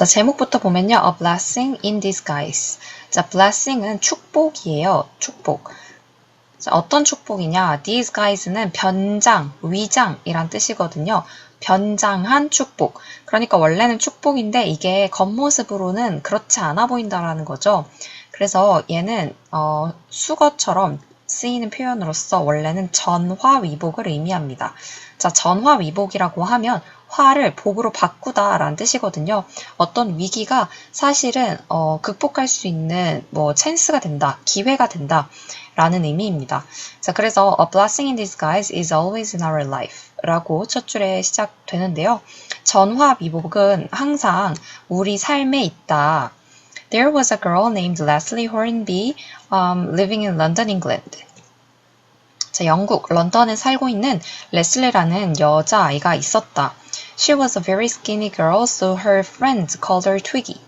자, 제목부터 보면요. A blessing in disguise. 자, blessing은 축복이에요. 축복. 자, 어떤 축복이냐? disguise는 변장, 위장이란 뜻이거든요. 변장한 축복. 그러니까 원래는 축복인데 이게 겉모습으로는 그렇지 않아 보인다라는 거죠. 그래서 얘는 어, 수거처럼 쓰이는 표현으로서 원래는 전화위복을 의미합니다. 자, 전화위복이라고 하면 화를 복으로 바꾸다 라는 뜻이거든요. 어떤 위기가 사실은 어, 극복할 수 있는 뭐 찬스가 된다, 기회가 된다 라는 의미입니다. 자, 그래서 a blessing in disguise is always in our life라고 첫 줄에 시작되는데요. 전화위복은 항상 우리 삶에 있다. There was a girl named Leslie Hornby um, living in London, England. 자, 영국 런던에 살고 있는 레슬리라는 여자아이가 있었다. She was a very skinny girl, so her friends called her Twiggy.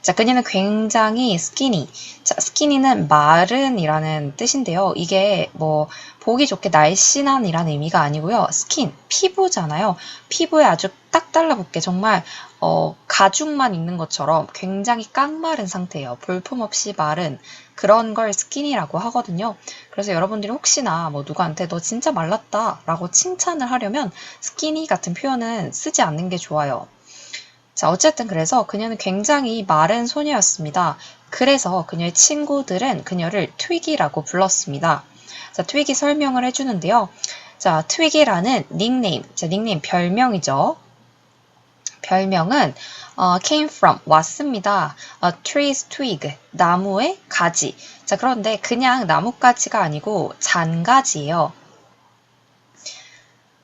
자, 그녀는 굉장히 skinny. 자, skinny는 마른이라는 뜻인데요. 이게 뭐 보기 좋게 날씬한이라는 의미가 아니고요. skin, 피부잖아요. 피부에 아주 딱 달라붙게 정말 어, 가죽만 있는 것처럼 굉장히 깡마른 상태예요. 볼품없이 마른 그런 걸 스kin이라고 하거든요. 그래서 여러분들이 혹시나 뭐 누구한테 너 진짜 말랐다 라고 칭찬을 하려면 스키니 같은 표현은 쓰지 않는 게 좋아요. 자, 어쨌든 그래서 그녀는 굉장히 마른 소녀였습니다. 그래서 그녀의 친구들은 그녀를 트위기라고 불렀습니다. 자, 트위기 설명을 해주는데요. 자, 트위기라는 닉네임, 자, 닉네임 별명이죠. 별명은 어, came from 왔습니다. A tree's twig 나무의 가지. 자 그런데 그냥 나뭇가지가 아니고 잔가지예요.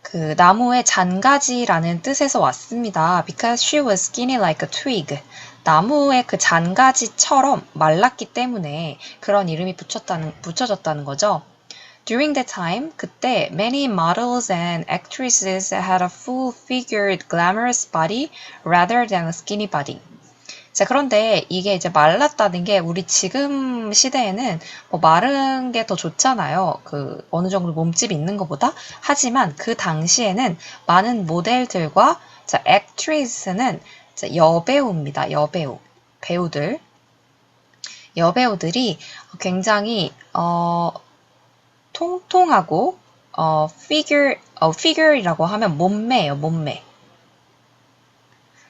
그 나무의 잔가지라는 뜻에서 왔습니다. Because she was skinny like a twig. 나무의 그 잔가지처럼 말랐기 때문에 그런 이름이 붙였다는, 붙여졌다는 거죠. During that time, 그때 many models and actresses had a full-figured glamorous body rather than a skinny body. 자, 그런데 이게 이제 말랐다는 게 우리 지금 시대에는 뭐 마른 게 더 좋잖아요. 그 어느 정도 몸집이 있는 것보다. 하지만 그 당시에는 많은 모델들과 자, actress는 자, 여배우입니다. 여배우. 배우들. 여배우들이 굉장히 어 통통하고 어 figure 어 figure이라고 하면 몸매예요, 몸매.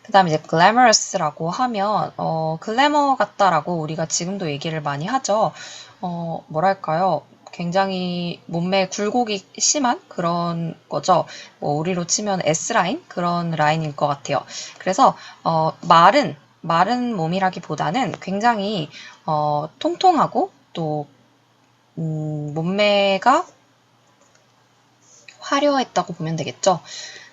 그 다음에 이제 glamorous라고 하면 어 글래머 같다라고 우리가 지금도 얘기를 많이 하죠. 어 뭐랄까요? 굉장히 몸매 굴곡이 심한 그런 거죠. 뭐 우리로 치면 S라인 그런 라인일 것 같아요. 그래서 어 마른 마른 몸이라기보다는 굉장히 어 통통하고 또 음, 몸매가 화려했다고 보면 되겠죠.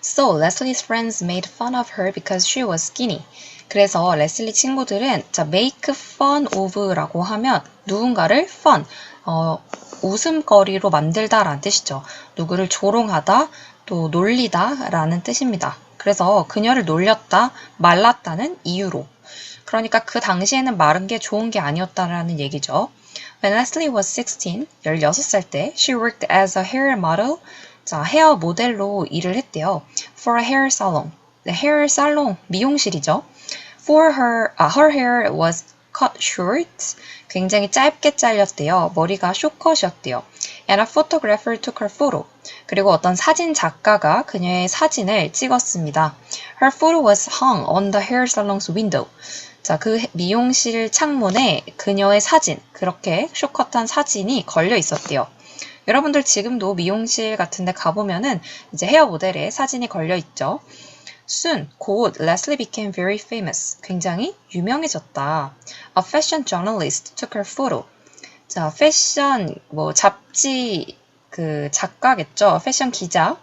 So Leslie's friends made fun of her because she was skinny. 그래서 레슬리 친구들은 자 make fun of라고 하면 누군가를 fun 어, 웃음거리로 만들다라는 뜻이죠. 누구를 조롱하다 또 놀리다라는 뜻입니다. 그래서 그녀를 놀렸다, 말랐다는 이유로. 그러니까 그 당시에는 마른 게 좋은 게 아니었다라는 얘기죠. When Leslie was 16, 16살 때, she worked as a hair model, 자, 헤어 모델로 일을 했대요. For a hair salon. 네, hair salon, 미용실이죠. For her, 아, her hair was cut short. 굉장히 짧게 잘렸대요. 머리가 쇼컷이었대요. And a photographer took her photo. 그리고 어떤 사진 작가가 그녀의 사진을 찍었습니다. Her photo was hung on the hair salon's window. 자, 그 미용실 창문에 그녀의 사진, 그렇게 쇼컷한 사진이 걸려 있었대요. 여러분들 지금도 미용실 같은 데 가보면은 이제 헤어 모델의 사진이 걸려 있죠. Soon, 곧 Leslie became very famous. 굉장히 유명해졌다. A fashion journalist took her photo. 자, 패션 뭐 잡지 그 작가겠죠. 패션 기자.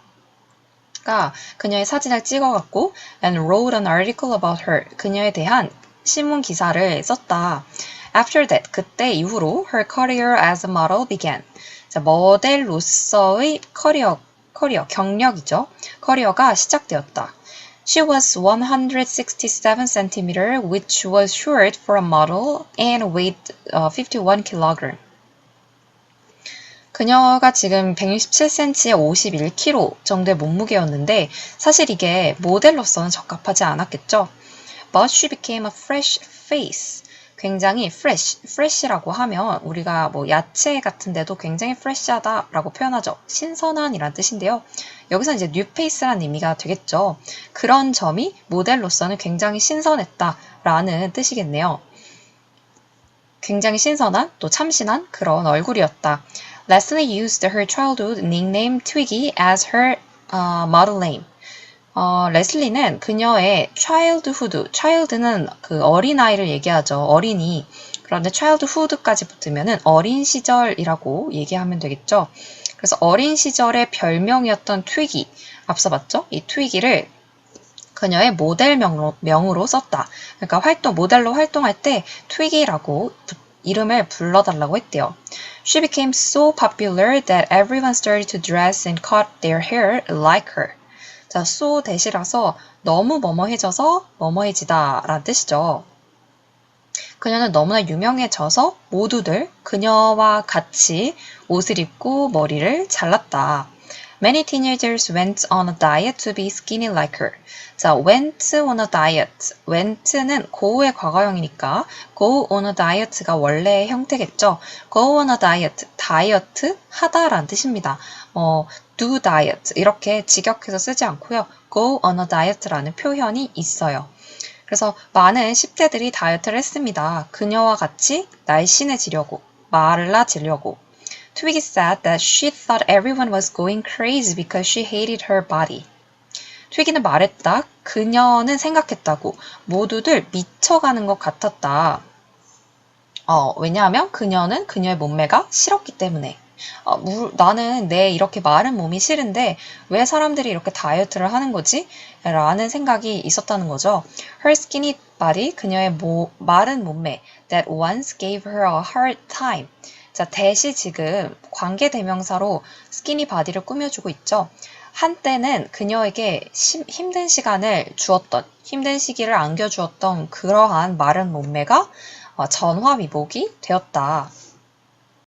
가 그녀의 사진을 찍어갖고 and wrote an article about her. 그녀에 대한 신문 기사를 썼다. After that, 그때 이후로 her career as a model began. 자, 모델로서의 커리어, 커리어, 경력이죠. 커리어가 시작되었다. She was 167 cm, which was short for a model, and weighed uh, 51 kg. 그녀가 지금 167cm에 51kg 정도의 몸무게였는데 사실 이게 모델로서는 적합하지 않았겠죠. But she became a fresh face. 굉장히 fresh, fresh라고 하면 우리가 뭐 야채 같은 데도 굉장히 fresh하다라고 표현하죠. 신선한이란 뜻인데요. 여기서 이제 new face라는 의미가 되겠죠. 그런 점이 모델로서는 굉장히 신선했다라는 뜻이겠네요. 굉장히 신선한 또 참신한 그런 얼굴이었다. Leslie used her childhood nickname Twiggy as her uh, model name. 어, 레슬리는 그녀의 childhood, child는 그 어린아이를 얘기하죠. 어린이. 그런데 childhood까지 붙으면은 어린 시절이라고 얘기하면 되겠죠. 그래서 어린 시절의 별명이었던 트위기, 앞서 봤죠? 이 트위기를 그녀의 모델명으로 명으로 썼다. 그러니까 활동, 모델로 활동할 때 트위기라고 부- 이름을 불러달라고 했대요. She became so popular that everyone started to dress and cut their hair like her. 자, so 대시라서 너무 뭐뭐해져서 뭐뭐해지다 라는 뜻이죠. 그녀는 너무나 유명해져서 모두들 그녀와 같이 옷을 입고 머리를 잘랐다. Many teenagers went on a diet to be skinny like her. 자, went on a diet. went는 go의 과거형이니까 go on a diet가 원래의 형태겠죠. go on a diet, 다이어트 하다라는 뜻입니다. 어, do diet 이렇게 직역해서 쓰지 않고요. go on a diet라는 표현이 있어요. 그래서 많은 10대들이 다이어트를 했습니다. 그녀와 같이 날씬해지려고, 말라지려고. Twiggy said that she thought everyone was going crazy because she hated her body. 트위기는 말했다. 그녀는 생각했다고. 모두들 미쳐가는 것 같았다. 어, 왜냐하면 그녀는 그녀의 몸매가 싫었기 때문에. 어, 무- 나는 내 이렇게 마른 몸이 싫은데 왜 사람들이 이렇게 다이어트를 하는 거지? 라는 생각이 있었다는 거죠. Her skinny body, 그녀의 모- 마른 몸매, that once gave her a hard time. 자, 대시 지금 관계 대명사로 skinny body를 꾸며주고 있죠. 한때는 그녀에게 심- 힘든 시간을 주었던, 힘든 시기를 안겨주었던 그러한 마른 몸매가 어, 전화위복이 되었다.